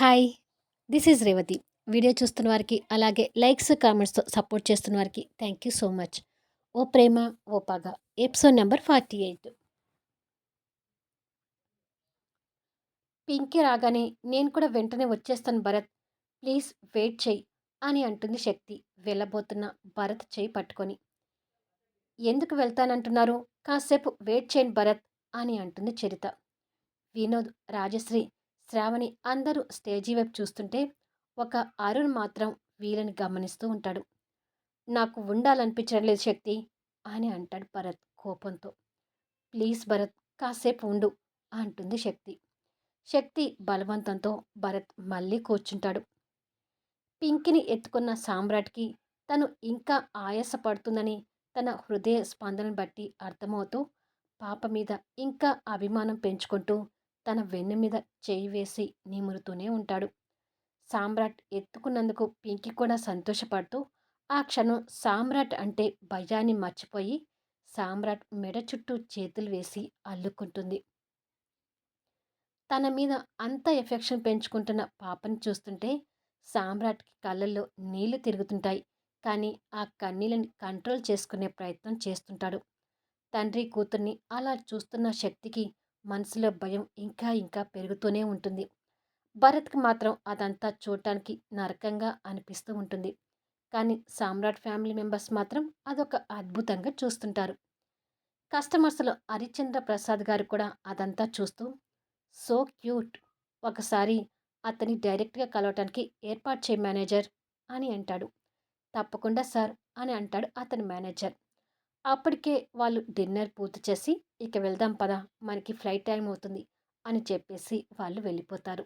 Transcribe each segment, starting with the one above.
Hi this is Revathi. Video చూస్తున్న వారికి అలాగే లైక్స్ కామెంట్స్తో సపోర్ట్ చేస్తున్న వారికి థ్యాంక్ యూ సో మచ్. ఓ ప్రేమ ఓ పగ. Episode number forty eight. Pinky రాగానే నేను కూడా వెంటనే వచ్చేస్తాను భరత్. ప్లీజ్ వెయిట్ చెయ్యి అని అంటుంది శక్తి. వెళ్ళబోతున్న భరత్ చేయి పట్టుకొని. ఎందుకు వెళ్తానంటున్నారు? కాసేపు వెయిట్ చేయండి భరత్ అని అంటుంది చరిత. వినోద్ రాజశ్రీ శ్రావణి అందరూ స్టేజీ వైపు చూస్తుంటే ఒక అరుణ్ మాత్రం వీళ్ళని గమనిస్తూ ఉంటాడు. నాకు ఉండాలనిపించడం లేదు శక్తి అని అంటాడు భరత్ కోపంతో. ప్లీజ్ భరత్ కాసేపు ఉండు అంటుంది శక్తి. శక్తి బలవంతంతో భరత్ మళ్ళీ కూర్చుంటాడు. పింకిని ఎత్తుకున్న సామ్రాట్కి తను ఇంకా ఆయాసపడుతుందని తన హృదయ స్పందనను బట్టి అర్థమవుతూ పాప మీద ఇంకా అభిమానం పెంచుకుంటూ తన వెన్ను మీద చేయి వేసి నిమురుతూనే ఉంటాడు. సామ్రాట్ ఎత్తుకున్నందుకు పింకి కూడా సంతోషపడుతూ ఆ క్షణం సామ్రాట్ అంటే భయాన్ని మర్చిపోయి సామ్రాట్ మెడ చుట్టూ చేతులు వేసి అల్లుకుంటుంది. తన మీద అంత ఎఫెక్షన్ పెంచుకుంటున్న పాపని చూస్తుంటే సామ్రాట్కి కళ్ళల్లో నీళ్ళు తిరుగుతుంటాయి. కానీ ఆ కన్నీళ్ళని కంట్రోల్ చేసుకునే ప్రయత్నం చేస్తుంటాడు. తండ్రి కూతుర్ని అలా చూస్తున్న శక్తికి మనసులో భయం ఇంకా ఇంకా పెరుగుతూనే ఉంటుంది. భరత్కి మాత్రం అదంతా చూడటానికి నరకంగా అనిపిస్తూ ఉంటుంది. కానీ సామ్రాట్ ఫ్యామిలీ మెంబర్స్ మాత్రం అదొక అద్భుతంగా చూస్తుంటారు. కస్టమర్స్లో హరిచంద్ర ప్రసాద్ గారు కూడా అదంతా చూస్తూ సో క్యూట్. ఒకసారి అతని డైరెక్ట్గా కలవటానికి ఏర్పాటు చేయ మేనేజర్ అని అంటాడు. తప్పకుండా సార్ అని అంటాడు అతని మేనేజర్. అప్పటికే వాళ్ళు డిన్నర్ పూర్తి చేసి ఇక వెళ్దాం పదా మనకి ఫ్లైట్ టైం అవుతుంది అని చెప్పేసి వాళ్ళు వెళ్ళిపోతారు.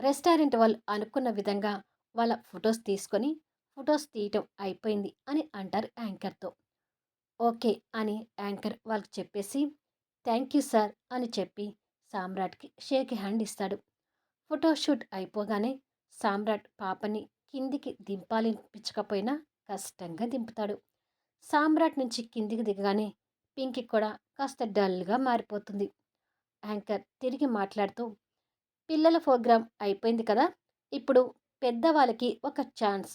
రెస్టారెంట్ వాళ్ళు అనుకున్న విధంగా వాళ్ళ ఫొటోస్ తీసుకొని ఫొటోస్ తీయటం అయిపోయింది అని అంటారు యాంకర్తో. ఓకే అని యాంకర్ వాళ్ళకి చెప్పేసి థ్యాంక్ యూ సార్ అని చెప్పి సామ్రాట్కి షేక్ హ్యాండ్ ఇస్తాడు. ఫోటోషూట్ అయిపోగానే సామ్రాట్ పాపని కిందికి దింపాలనిపించకపోయినా కష్టంగా దింపుతాడు. సామ్రాట్ నుంచి కిందికి దిగగానే పింకి కూడా కాస్త డల్గా మారిపోతుంది. యాంకర్ తిరిగి మాట్లాడుతూ పిల్లల ప్రోగ్రాం అయిపోయింది కదా! ఇప్పుడు పెద్దవాళ్ళకి ఒక ఛాన్స్.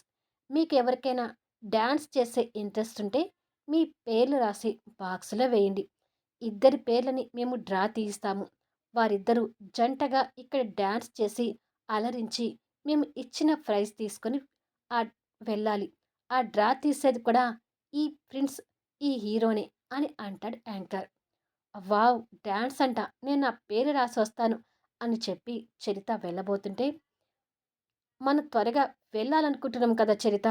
మీకు ఎవరికైనా డ్యాన్స్ చేసే ఇంట్రెస్ట్ ఉంటే మీ పేర్లు రాసి బాక్సులో వేయండి. ఇద్దరి పేర్లని మేము డ్రా తీస్తాము వారిద్దరూ జంటగా ఇక్కడ డ్యాన్స్ చేసి అలరించి మేము ఇచ్చిన ప్రైజ్ తీసుకొని ఆ వెళ్ళాలి. ఆ డ్రా తీసేది కూడా ఈ ప్రిన్స్ ఈ హీరోనే అని అంటాడు యాంకర్. వావ్ డ్యాన్స్ అంట. నేను నా పేరు రాసి వస్తాను అని చెప్పి చరిత వెళ్ళబోతుంటే మనం త్వరగా వెళ్ళాలనుకుంటున్నాం కదా చరిత.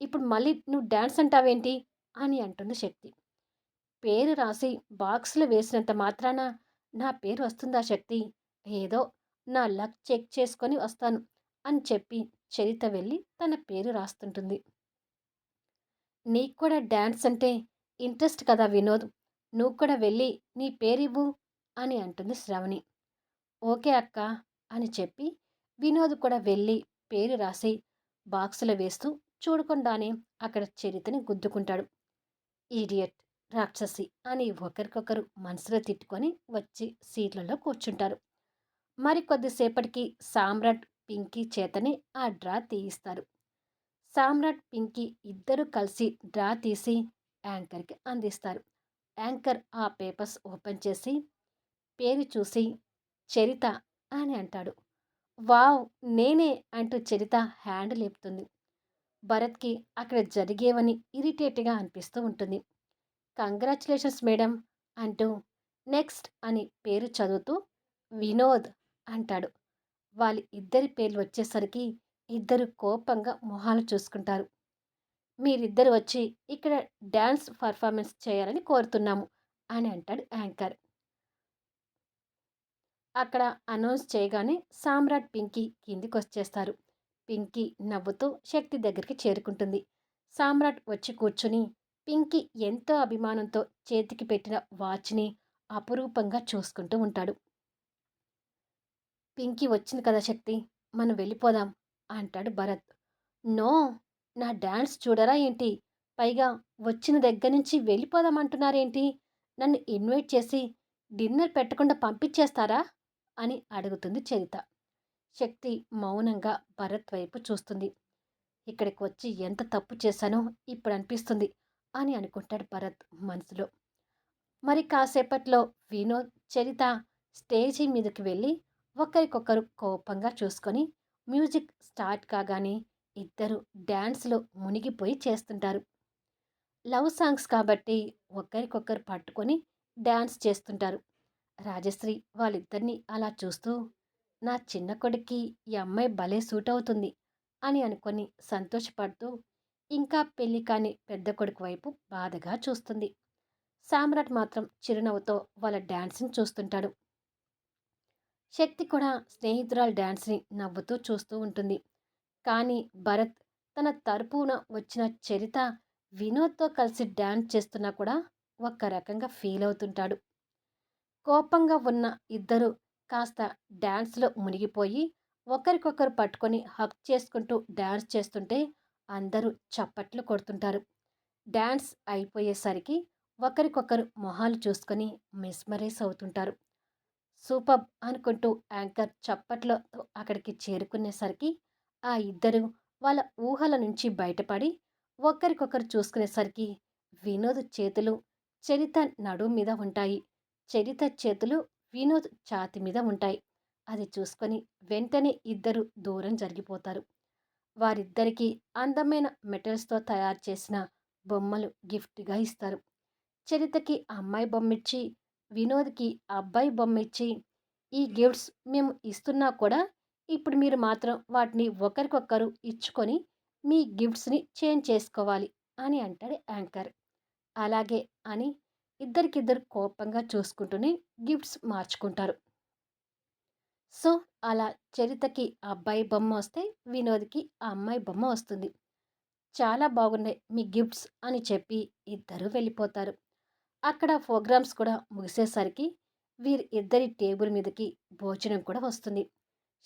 ఇప్పుడు మళ్ళీ నువ్వు డ్యాన్స్ అంటావేంటి? అని అంటుంది శక్తి. పేరు రాసి బాక్స్లో వేసినంత మాత్రాన నా పేరు వస్తుందా శక్తి? ఏదో నా లక్ చెక్ చేసుకొని వస్తాను అని చెప్పి చరిత వెళ్ళి తన పేరు రాస్తుంటుంది. నీకు కూడా డ్యాన్స్ అంటే ఇంట్రెస్ట్ కదా వినోద్. నువ్వు కూడా వెళ్ళి నీ పేరివ్వు అని అంటుంది శ్రవణి. ఓకే అక్క అని చెప్పి వినోద్ కూడా వెళ్ళి పేరు రాసి బాక్సులో వేస్తూ చూడకుండానే అక్కడ చరితని గుద్దుకుంటాడు. ఈడియట్ రాక్షసి అని ఒకరికొకరు మనసులో తిట్టుకొని వచ్చి సీట్లలో కూర్చుంటారు. మరి కొద్దిసేపటికి సామ్రాట్ పింకీ చేతని ఆ డ్రా తీయిస్తారు. సామ్రాట్ పింకీ ఇద్దరు కలిసి డ్రా తీసి యాంకర్కి అందిస్తారు. యాంకర్ ఆ పేపర్స్ ఓపెన్ చేసి పేరు చూసి చరిత అని అంటాడు. వావ్! నేనే అంటూ చరిత హ్యాండ్ లేపుతుంది. భరత్కి అక్కడ జరిగేవని ఇరిటేట్గా అనిపిస్తూ ఉంటుంది. కంగ్రాచులేషన్స్ మేడం అంటూ నెక్స్ట్ అని పేరు చదువుతూ వినోద్ అంటాడు. వాళ్ళ ఇద్దరి పేర్లు వచ్చేసరికి ఇద్దరు కోపంగా మొహాలు చూసుకుంటారు. మీరిద్దరు వచ్చి ఇక్కడ డ్యాన్స్ పర్ఫార్మెన్స్ చేయాలని కోరుతున్నాము అని అంటాడు యాంకర్. అక్కడ అనౌన్స్ చేయగానే సామ్రాట్ పింకీ కిందికి వచ్చేస్తారు పింకీ నవ్వుతూ శక్తి దగ్గరికి చేరుకుంటుంది. సామ్రాట్ వచ్చి కూర్చుని పింకీ ఎంతో అభిమానంతో చేతికి పెట్టిన వాచ్ని అపురూపంగా చూసుకుంటూ ఉంటాడు. పింకీ వచ్చింది కదా శక్తి మనం వెళ్ళిపోదాం అంటాడు భరత్. నో నా డ్యాన్స్ చూడరా ఏంటి? పైగా వచ్చిన దగ్గర నుంచి వెళ్ళిపోదామంటున్నారేంటి నన్ను ఇన్వైట్ చేసి డిన్నర్ పెట్టకుండా పంపించేస్తారా? అని అడుగుతుంది చరిత. శక్తి మౌనంగా భరత్ వైపు చూస్తుంది. ఇక్కడికి వచ్చి ఎంత తప్పు చేశానో ఇప్పుడు అనిపిస్తుంది అని అనుకుంటాడు భరత్ మనసులో. మరి కాసేపట్లో వినోద్ చరిత స్టేజీ మీదకి వెళ్ళి ఒకరికొకరు కోపంగా చూసుకొని మ్యూజిక్ స్టార్ట్ కాగానే ఇద్దరు డ్యాన్స్లో మునిగిపోయి చేస్తుంటారు. లవ్ సాంగ్స్ కాబట్టి ఒకరికొకరు పట్టుకొని డ్యాన్స్ చేస్తుంటారు. రాజశ్రీ వాళ్ళిద్దరినీ అలా చూస్తూ నా చిన్న కొడుక్కి ఈ అమ్మాయి భలే సూట్ అవుతుంది అని అనుకొని సంతోషపడుతూ ఇంకా పెళ్ళి కాని పెద్ద కొడుకు వైపు బాధగా చూస్తుంది. సామ్రాట్ మాత్రం చిరునవ్వుతో వాళ్ళ డ్యాన్స్ని చూస్తుంటాడు. శక్తి కూడా స్నేహితురాలు డ్యాన్స్ని నవ్వుతూ చూస్తూ ఉంటుంది. కానీ భరత్ తన తరపున వచ్చిన చరిత వినోద్తో కలిసి డ్యాన్స్ చేస్తున్నా కూడా ఒక్క రకంగా ఫీల్ అవుతుంటాడు. కోపంగా ఉన్న ఇద్దరు కాస్త డ్యాన్స్లో మునిగిపోయి ఒకరికొకరు పట్టుకొని హక్ చేసుకుంటూ డ్యాన్స్ చేస్తుంటే అందరూ చప్పట్లు కొడుతుంటారు. డ్యాన్స్ అయిపోయేసరికి ఒకరికొకరు మొహాలు చూసుకొని మిస్మరైజ్ అవుతుంటారు. సూపర్ అనుకుంటూ యాంకర్ చప్పట్లో అక్కడికి చేరుకునేసరికి ఆ ఇద్దరు వాళ్ళ ఊహల నుంచి బయటపడి ఒకరికొకరు చూసుకునేసరికి వినోద్ చేతులు చరిత నడు మీద ఉంటాయి. చరిత చేతులు వినోద్ ఛాతి మీద ఉంటాయి. అది చూసుకొని వెంటనే ఇద్దరు దూరం జరిగిపోతారు. వారిద్దరికీ అందమైన మెటల్స్తో తయారు చేసిన బొమ్మలు గిఫ్ట్గా ఇస్తారు. చరితకి అమ్మాయి బొమ్మిచ్చి వినోద్కి అబ్బాయి బొమ్మ ఇచ్చి ఈ గిఫ్ట్స్ మేము ఇస్తున్నా కూడా ఇప్పుడు మీరు మాత్రం వాటిని ఒకరికొకరు ఇచ్చుకొని మీ గిఫ్ట్స్ని చేంజ్ చేసుకోవాలి అని అంటాడు యాంకర్. అలాగే అని ఇద్దరికిద్దరు కోపంగా చూసుకుంటూనే గిఫ్ట్స్ మార్చుకుంటారు. సో అలా చరితకి అబ్బాయి బొమ్మ వస్తే వినోద్కి ఆ అమ్మాయి బొమ్మ వస్తుంది. చాలా బాగున్నాయి మీ గిఫ్ట్స్ అని చెప్పి ఇద్దరు వెళ్ళిపోతారు. అక్కడ ప్రోగ్రామ్స్ కూడా ముగిసేసరికి వీరి ఇద్దరి టేబుల్ మీదకి భోజనం కూడా వస్తుంది.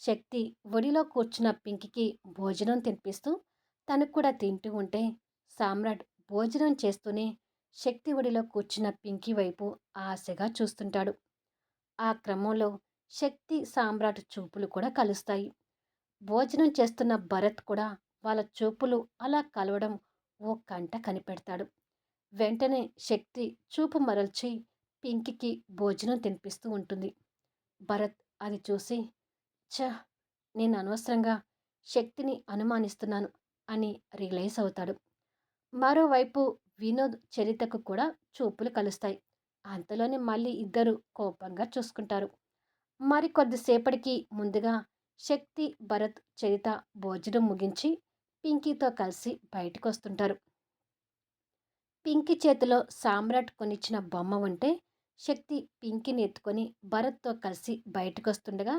శక్తి ఒడిలో కూర్చున్న పింకికి భోజనం తినిపిస్తూ తనకు కూడా తింటూ ఉంటే సామ్రాట్ భోజనం చేస్తూనే శక్తి ఒడిలో కూర్చున్న పింకి వైపు ఆశగా చూస్తుంటాడు. ఆ క్రమంలో శక్తి సామ్రాట్ చూపులు కూడా కలుస్తాయి. భోజనం చేస్తున్న భరత్ కూడా వాళ్ళ చూపులు అలా కలవడం ఓ కంట కనిపెడతాడు. వెంటనే శక్తి చూపు మరల్చి పింకికి భోజనం తినిపిస్తూ ఉంటుంది. భరత్ అది చూసి ఛ నేను అనవసరంగా శక్తిని అనుమానిస్తున్నాను అని రియలైజ్ అవుతాడు. మరోవైపు వినోద్ చరితకు కూడా చూపులు కలుస్తాయి. అంతలోనే మళ్ళీ ఇద్దరు కోపంగా చూసుకుంటారు. మరి కొద్దిసేపటికి ముందుగా శక్తి భరత్ చరిత భోజనం ముగించి పింకీతో కలిసి బయటకు వస్తుంటారు పింకీ చేతిలో సామ్రాట్ కొనిచ్చిన బొమ్మ ఉంటే శక్తి పింకీని ఎత్తుకొని భరత్తో కలిసి బయటకు వస్తుండగా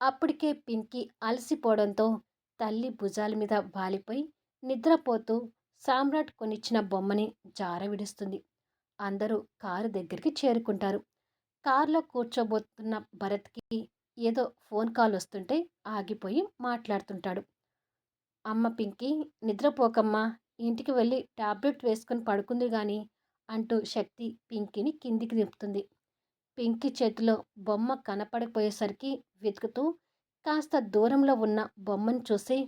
అప్పటికే పింకీ అలసిపోవడంతో తల్లి భుజాల మీద వాలిపోయి నిద్రపోతూ సామ్రాట్ కొనిచ్చిన బొమ్మని జార విడుస్తుంది. అందరూ కారు దగ్గరికి చేరుకుంటారు. కారులో కూర్చోబోతున్న భరత్కి ఏదో ఫోన్ కాల్ వస్తుంటే ఆగిపోయి మాట్లాడుతుంటాడు. అమ్మ పింకీ నిద్రపోకమ్మా ఇంటికి వెళ్ళి టాబ్లెట్ వేసుకొని పడుకుంది కానీ అంటూ శక్తి పింకీని కిందికి దింపుతుంది పింకీ చేతిలో బొమ్మ కనపడకపోయేసరికి వెతుకుతూ కాస్త దూరంలో ఉన్న బొమ్మను చూసి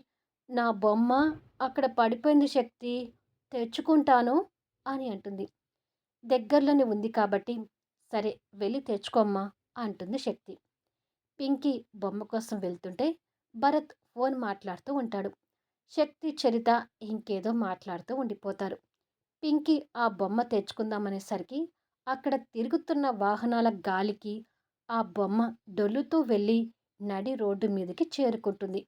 నా బొమ్మ అక్కడ పడిపోయింది శక్తి తెచ్చుకుంటాను అని అంటుంది. దగ్గరలోనే ఉంది కాబట్టి సరే వెళ్ళి తెచ్చుకోమ్మా అంటుంది శక్తి. పింకీ బొమ్మ కోసం వెళ్తుంటే భరత్ ఫోన్ మాట్లాడుతూ ఉంటాడు. శక్తి చరిత ఇంకేదో మాట్లాడుతూ ఉండిపోతారు. పింకీ ఆ బొమ్మ తెచ్చుకుందామనేసరికి అక్కడ తిరుగుతున్న వాహనాల గాలికి ఆ బొమ్మ డొల్లుతూ వెళ్ళి నడి రోడ్డు మీదకి చేరుకుంటుంది.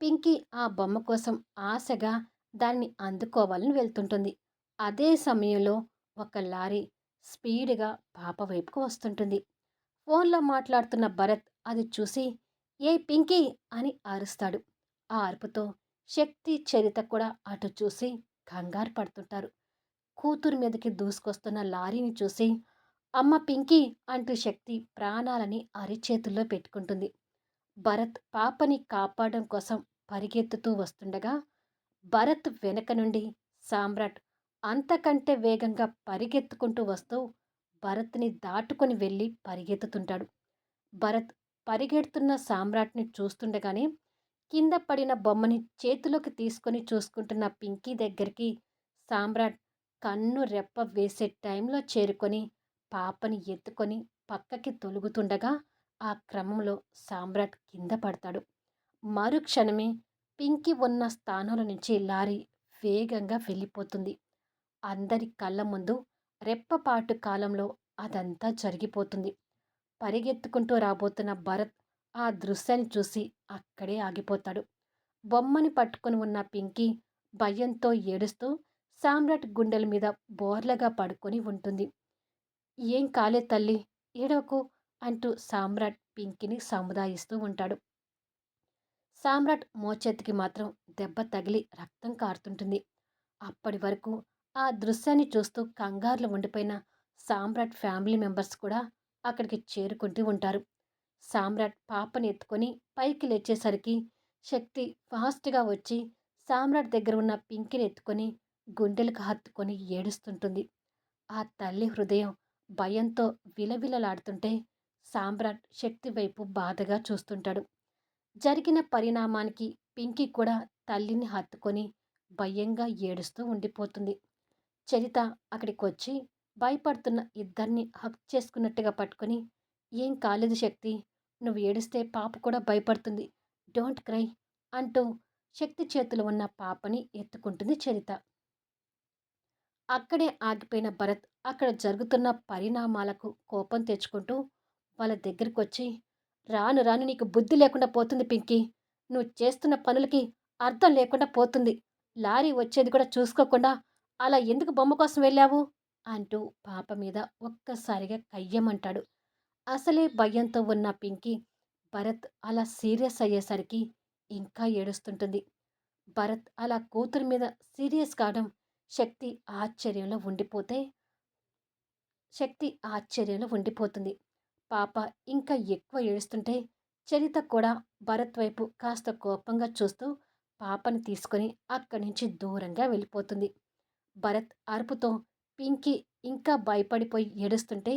పింకీ ఆ బొమ్మ కోసం ఆశగా దాన్ని అందుకోవాలని వెళ్తుంటుంది. అదే సమయంలో ఒక లారీ స్పీడ్గా పాప వైపుకు వస్తుంటుంది. ఫోన్లో మాట్లాడుతున్న భరత్ అది చూసి ఏ పింకీ అని అరుస్తాడు. ఆ అరుపుతో శక్తి చరిత కూడా అటు చూసి కంగారు పడుతుంటారు. కూతురు మీదకి దూసుకొస్తున్న లారీని చూసి అమ్మ పింకీ అంటూ శక్తి ప్రాణాలని అరిచేతుల్లో పెట్టుకుంటుంది. భరత్ పాపని కాపాడడం కోసం పరిగెత్తుతూ వస్తుండగా భరత్ వెనక నుండి సామ్రాట్ అంతకంటే వేగంగా పరిగెత్తుకుంటూ వస్తూ భరత్ని దాటుకొని వెళ్ళి పరిగెత్తుతుంటాడు. భరత్ పరిగెడుతున్న సామ్రాట్ని చూస్తుండగానే కింద పడిన బొమ్మని చేతిలోకి తీసుకొని చూసుకుంటున్న పింకీ దగ్గరికి సామ్రాట్ కన్ను రెప్ప వేసే టైంలో చేరుకొని పాపని ఎత్తుకొని పక్కకి తొలుగుతుండగా ఆ క్రమంలో సామ్రాట్ కింద పడతాడు. మరుక్షణమే పింకీ ఉన్న స్థానంలో నుంచి లారీ వేగంగా వెళ్ళిపోతుంది. అందరి కళ్ళ ముందు రెప్పపాటు కాలంలో అదంతా జరిగిపోతుంది. పరిగెత్తుకుంటూ రాబోతున్న భరత్ ఆ దృశ్యాన్ని చూసి అక్కడే ఆగిపోతాడు. బొమ్మని పట్టుకొని ఉన్న పింకీ భయంతో ఏడుస్తూ సామ్రాట్ గుండెల మీద బోర్లగా పడుకొని ఉంటుంది. ఏం కాలే తల్లి ఏడవకు అంటూ సామ్రాట్ పింకీని సముదాయిస్తూ ఉంటాడు. సామ్రాట్ మోచేతికి మాత్రం దెబ్బ తగిలి రక్తం కారుతుంటుంది. అప్పటి వరకు ఆ దృశ్యాన్ని చూస్తూ కంగారులో ఉండిపోయిన సామ్రాట్ ఫ్యామిలీ మెంబర్స్ కూడా అక్కడికి చేరుకుంటూ ఉంటారు. సామ్రాట్ పాపని ఎత్తుకొని పైకి లేచేసరికి శక్తి ఫాస్ట్గా వచ్చి సామ్రాట్ దగ్గర ఉన్న పింకిని ఎత్తుకొని గుండెలకు హత్తుకొని ఏడుస్తుంటుంది. ఆ తల్లి హృదయం భయంతో విలవిలలాడుతుంటే సామ్రాట్ శక్తి వైపు బాధగా చూస్తుంటాడు. జరిగిన పరిణామానికి పింకీ కూడా తల్లిని హత్తుకొని భయంగా ఏడుస్తూ ఉండిపోతుంది. చరిత అక్కడికి వచ్చి భయపడుతున్న ఇద్దరిని హక్ చేసుకున్నట్టుగా పట్టుకొని ఏం కాలేదు శక్తి. నువ్వు ఏడిస్తే పాప కూడా భయపడుతుంది. డోంట్ క్రై అంటూ శక్తి చేతులు ఉన్న పాపని ఎత్తుకుంటుంది చరిత. అక్కడే ఆగిపోయిన భరత్ అక్కడ జరుగుతున్న పరిణామాలకు కోపం తెచ్చుకుంటూ వాళ్ళ దగ్గరికి వచ్చి రాను రాను నీకు బుద్ధి లేకుండా పోతుంది పింకీ. నువ్వు చేస్తున్న పనులకి అర్థం లేకుండా పోతుంది. లారీ వచ్చేది కూడా చూసుకోకుండా అలా ఎందుకు బొమ్మ కోసం వెళ్ళావు? అంటూ పాప మీద ఒక్కసారిగా కయ్యమంటాడు. అసలే భయంతో ఉన్న పింకీ భరత్ అలా సీరియస్ అయ్యేసరికి ఇంకా ఏడుస్తుంటుంది. భరత్ అలా కూతురు మీద సీరియస్ కావడం శక్తి ఆశ్చర్యంలో ఉండిపోతే శక్తి ఆశ్చర్యంలో ఉండిపోతుంది. పాప ఇంకా ఎక్కువ ఏడుస్తుంటే చరిత కూడా భరత్ వైపు కాస్త కోపంగా చూస్తూ పాపని తీసుకొని అక్కడి నుంచి దూరంగా వెళ్ళిపోతుంది. భరత్ అరుపుతో పింకీ ఇంకా భయపడిపోయి ఏడుస్తుంటే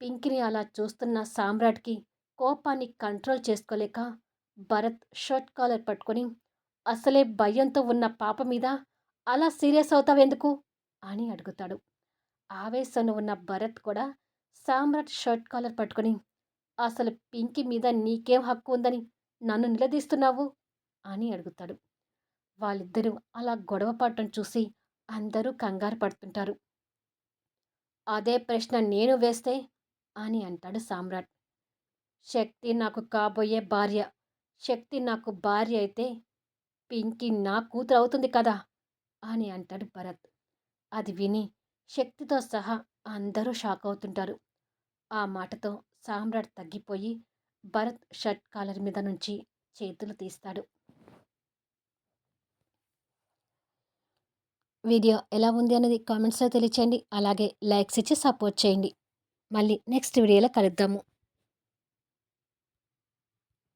పింకిని అలా చూస్తున్న సామ్రాట్కి కోపాన్ని కంట్రోల్ చేసుకోలేక భరత్ షర్ట్ కాలర్ పట్టుకొని అసలే భయంతో ఉన్న పాప మీద అలా సీరియస్ అవుతావెందుకు అని అడుగుతాడు. ఆవేశంలో ఉన్న భరత్ కూడా సామ్రాట్ షర్ట్ కాలర్ పట్టుకొని అసలు పింకి మీద నీకేం హక్కు ఉందని నన్ను నిలదీస్తున్నావు? అని అడుగుతాడు. వాళ్ళిద్దరూ అలా గొడవ పడటం చూసి అందరూ కంగారు పడుతుంటారు. అదే ప్రశ్న నేను వేస్తే అని అంటాడు సామ్రాట్. శక్తి నాకు కాబోయే భార్య. శక్తి నాకు భార్య అయితే పింకి నా కూతురు అవుతుంది కదా అని అంటాడు భరత్. అది విని శక్తితో సహా అందరూ షాక్ అవుతుంటారు. ఆ మాటతో సామ్రాట్ తగ్గిపోయి భరత్ షర్ట్ కాలర్ మీద నుంచి చేతులు తీస్తాడు. వీడియో ఎలా ఉంది అనేది కామెంట్స్లో తెలియచేయండి. అలాగే లైక్స్ ఇచ్చి సపోర్ట్ చేయండి. మళ్ళీ నెక్స్ట్ వీడియోలో కలుద్దాము.